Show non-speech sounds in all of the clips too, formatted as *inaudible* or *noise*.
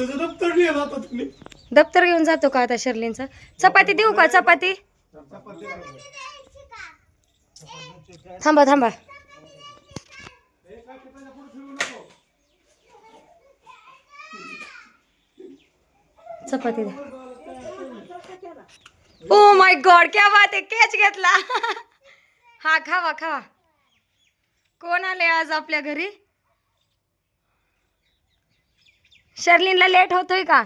तुझं दप्तर लिहिलं आता तुम्ही. दप्तर घेऊन जातो का आता शर्लींचा? चपाती देऊ का? चपाती? थांबा थांबा. चपाती दे. ओ माय गॉड क्या बात आहे. कॅच घेतला. हा खावा खावा. कोण आले आज आपल्या घरी? शर्लिनला लेट होतोय का?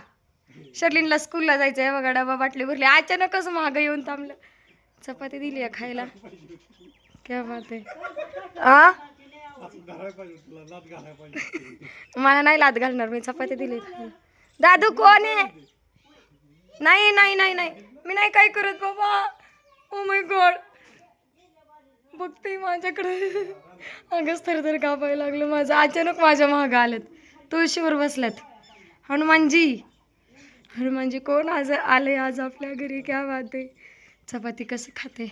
शर्लिनला स्कूलला जायचं आहे बघा डबा बाटली भरली. अचानकच मागं येऊन थांबलं. चपाती दिली आहे खायला. क्या बात आहे. आ? मला नाही लाद घालणार मी चपाती दिली. खायला दादू कोण आहे? नाही नाही नाही नाही. मी नाही काय करत बाबा. ओ माय गॉड बघते माझ्याकडे. अगंच थर थर कापायला लागलं माझं. अचानक माझ्या महाग आलत. तुळशीवर बसल्यात. हनुमानजी. हनुमानजी कोण आज आले? आज आपल्या घरी क्या बात आहे? चपाती कसं खाते?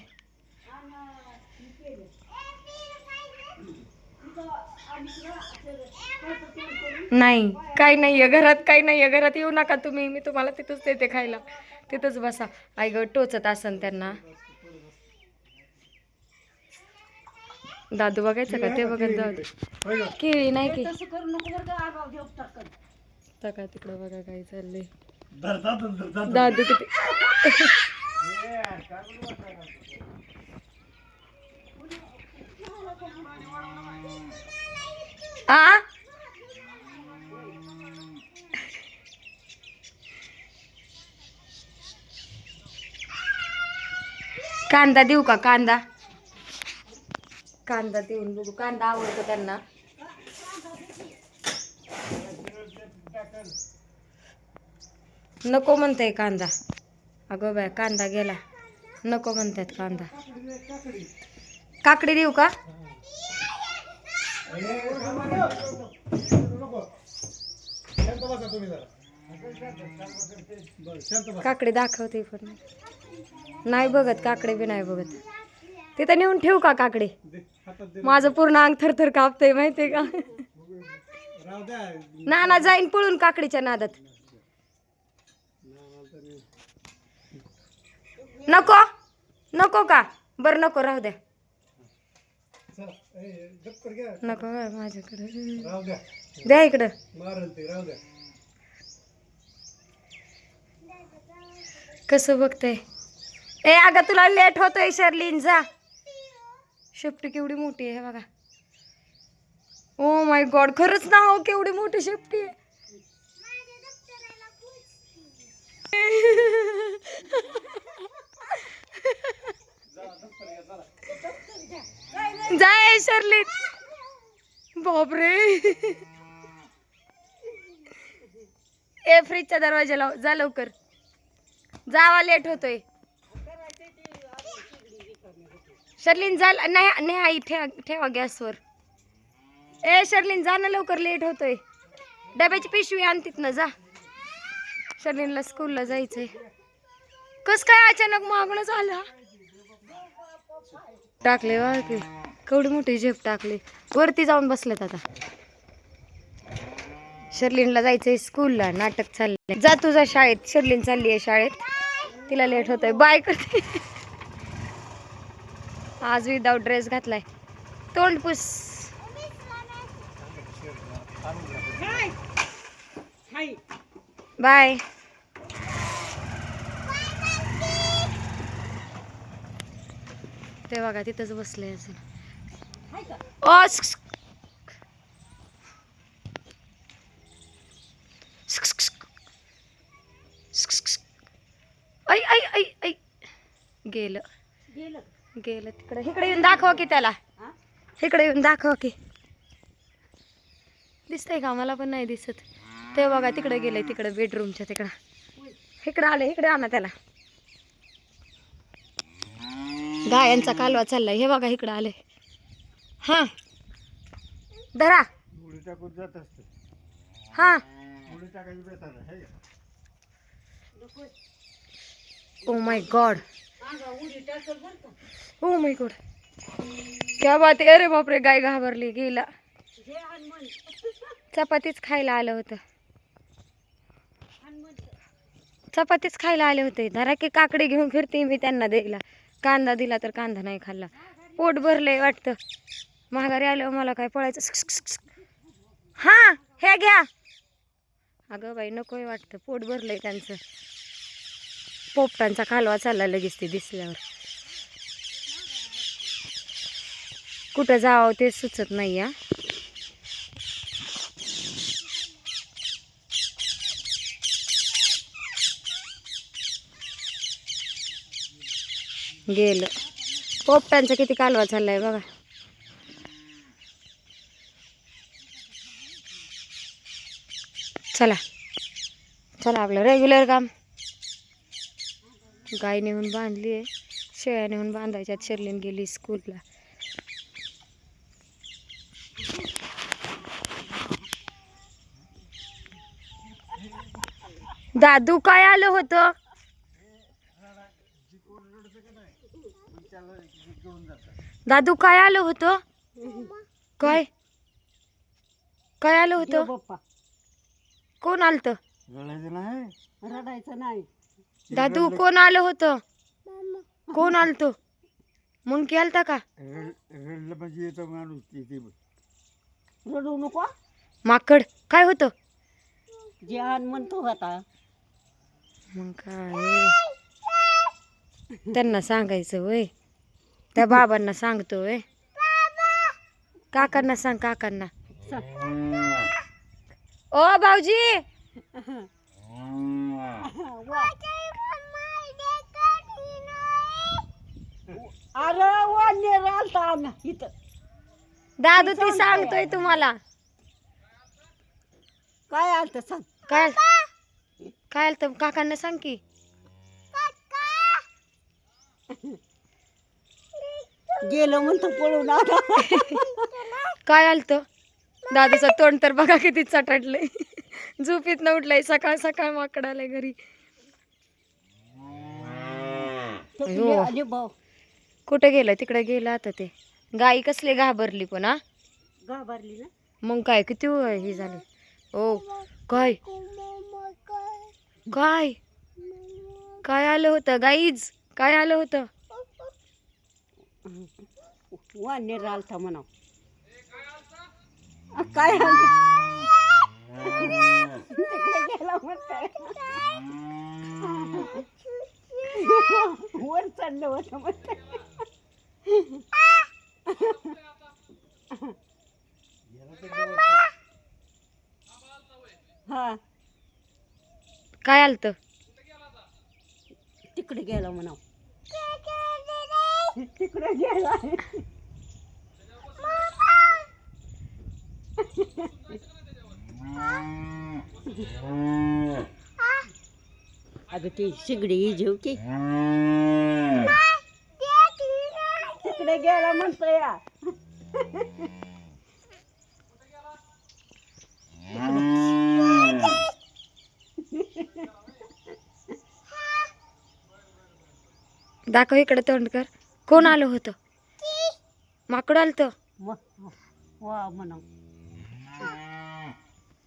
नाही काही नाही आहे घरात काही नाही आहे घरात. येऊ नका तुम्ही मी तुम्हाला तिथंच देते खायला. तिथंच बसा. आई ग टोचत असन त्यांना. दादू बघायचं का? ते बघत दादू केळी नाही की? का तिकडं बघा काय चाललंय. दादू किती आ? कांदा देऊ का कांदा? कांदा देऊन बघू कांदा आवडतो त्यांना. नको म्हणते कांदा. अगं बाय कांदा गेला. नको म्हणतात कांदा. काकडी देऊ का? काकडी दाखवते पण. नाही बघत काकडे बी नाही बघत. तिथं नेऊन ठेवू का काकडे? माझं पूर्ण अंग थरथर कापतंय माहितीये का? द्या. नाना जाईन पळून काकडीच्या नादात. नको. नको का? बरं नको राहू द्या. नको माझ्याकडे. द्या. इकडं. कसं बघतंय? ए अगं तुला लेट होतोय शर्लीन जा. शेपटी केवढी मोठी आहे बघा. ओ माय गॉड खरंच ना हो केवढी मोठी शेपटी आहे जाय शर्लीन बापरे ए फ्रीजच्या दरवाजा लाव. जा लवकर. जावा लेट होतोय. शर्लिन जा. नाही नाही आई ठेवा ठेवा गॅसवर. ए शर्लिन जा ना लवकर लेट होतोय. डब्याची पिशवी आण ना जा. शर्लिनला स्कूलला जायचंय. कस काय अचानक मागणं झालं? टाकले वा की केवढी मोठी झेप टाकली. वरती जाऊन बसलेत आता. शर्लिनला जायचंय स्कूलला नाटक चाललंय. जा तुझा शाळेत शर्लिन चालली आहे शाळेत. तिला लेट होत आहे बाय करते. आज विदाऊट ड्रेस घातलाय. तोंड पुस. बाय. ते बघा तिथंच बसले असेल गेलं. गेलं. तिकडे. इकडे येऊन दाखवा की त्याला. इकडे येऊन दाखवा की. दिसतंय का? मला पण नाही दिसत. ते बघा तिकडे गेलंय तिकडे बेडरूमच्या तिकडं. इकडे आले इकडे आणा त्याला. गायांचा कालवा चाललाय. हे बघा इकडे आले हा. धरा. हा? Oh my God oh my God क्या बात आहे. अरे बापरे गाय घाबरली गेला. चपातीच खायला आलं होतं. चपातीच खायला आले होते. धरा की काकडे घेऊन फिरते मी त्यांना द्यायला. कांदा दिला तर कांदा नाही खाल्ला. पोट भरलंय वाटतं. महागारी आल्यावर मला काय पळायचं? हां हे घ्या. अगं बाई नकोय वाटतं. पोट भरलंय त्यांचं. पोपटांचा कालवा चालला लगेच ते दिसल्यावर. कुठं जावं ते सुचत नाही या गेलं. पोपटांचा किती कालवा चाललाय बघा. चला. चला आपलं रेग्युलर काम. गाय नेऊन बांधली आहे. शेळ्या नेऊन बांधायच्यात शर्लीन गेली स्कूलला दादू काय आलं होतं? दादू काय आलं होतं? काय? काय आलं होतं? कोण आलत? रडायचं नाही. रडायचं नाही. दादू कोण आलं होतं? कोण आलत? मुंकी आलता का? रडलं म्हणजे येतं माणूस तिथे रडू नको. माकड काय होतं? म्हणतो होता. मग काय? त्यांना सांगायचं वय. त्या बाबांना सांगतो वय. काकांना सांग काकांना. ओ भाऊजी! अरे इथं. दादू ती सांगतोय तुम्हाला. काय आलत सांग. काय काय आलं काकांना सांग की. गेलं म्हणतो पळून आला काय आलत? दादूचं तोंड तर बघा किती चटाटलंय. झोपीत न उठलंय सकाळ सकाळ माकड आलंय घरी. कुठे गेलं? तिकडे गेलं आता ते. गाई कसली घाबरली पण हा? घाबरली ना? मग काय किती हे झाले? ओ काय? काय? काय आलं होतं गाईज? काय आलं होतं? वाढले रालता म्हणा काय आलं? गेला. वर चढलं होतं म्हणताय. हा काय आलत तिकडे गेला म्हणा तिकडे गेला *laughs* अगं ती शिगडी जेव की. तिकडे गेला म्हणतो या दाखव इकडे तोंड कर. कोण आलं होतं? माकड आलत? वा म्हणा